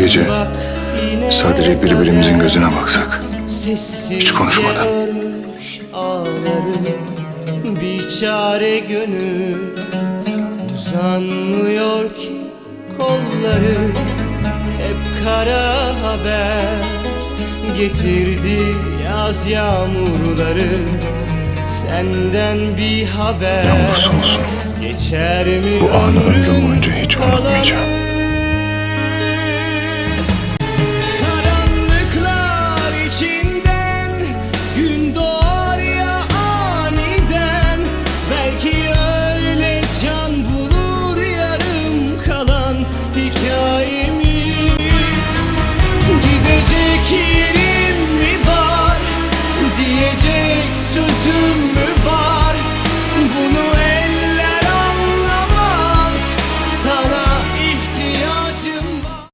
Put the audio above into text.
gece sadece birbirimizin gözüne baksak. Hiç konuşmadan. Bir çare gönül Uzanmıyor ki kolları Hep kara haber Getirdi yaz yağmurları Senden bir haber Ne olursa olsun Geçer mi bu anı ömrüm boyunca hiç unutmayacağım. tek sözüm